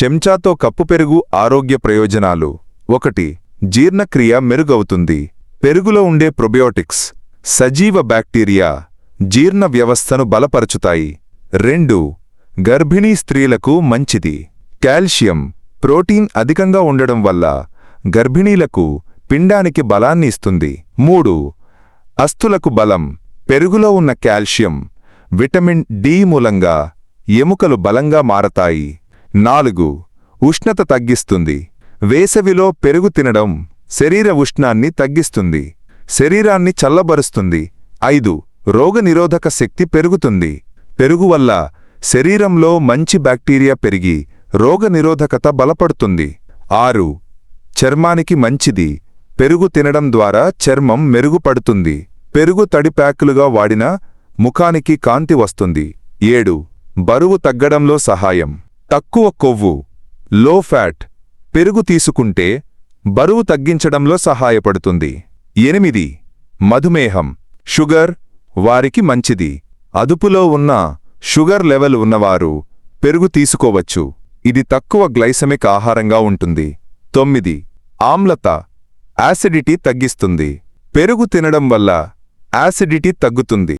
చెంచాతో cup పెరుగు ఆరోగ్య ప్రయోజనాలు. ఒకటి జీర్ణక్రియ మెరుగవుతుంది. పెరుగులో ఉండే ప్రొబయోటిక్స్ సజీవ బ్యాక్టీరియా జీర్ణ వ్యవస్థను బలపరచుతాయి. రెండు గర్భిణీ స్త్రీలకు మంచిది. కాల్షియం ప్రోటీన్ అధికంగా ఉండడం వల్ల గర్భిణీలకు పిండానికి బలాన్ని ఇస్తుంది. మూడు అస్థులకు బలం పెరుగులో ఉన్న కాల్షియం విటమిన్ డి మూలంగా ఎముకలు బలంగా మారతాయి. నాలుగు ఉష్ణత తగ్గిస్తుంది. వేసవిలో పెరుగు తినడం శరీర ఉష్ణాన్ని తగ్గిస్తుంది. శరీరాన్ని చల్లబరుస్తుంది. ఐదు రోగనిరోధక శక్తి పెరుగుతుంది. పెరుగు వల్ల శరీరంలో మంచి బ్యాక్టీరియా పెరిగి రోగనిరోధకత బలపడుతుంది. ఆరు చర్మానికి మంచిది. పెరుగు తినడం ద్వారా చర్మం మెరుగుపడుతుంది. పెరుగు తడి ప్యాకులుగా వాడినా ముఖానికి కాంతి వస్తుంది. ఏడు బరువు తగ్గడంలో సహాయం. తక్కువ కొవ్వు లో ఫ్యాట్ పెరుగు తీసుకుంటే బరువు తగ్గించడంలో సహాయపడుతుంది. ఎనిమిది మధుమేహం షుగర్ వారికి మంచిది. అదుపులో ఉన్న షుగర్ లెవెల్ ఉన్నవారు పెరుగు తీసుకోవచ్చు. ఇది తక్కువ గ్లైసమిక్ ఆహారంగా ఉంటుంది. తొమ్మిది ఆమ్లత యాసిడిటీ తగ్గిస్తుంది. పెరుగు తినడం వల్ల యాసిడిటీ తగ్గుతుంది.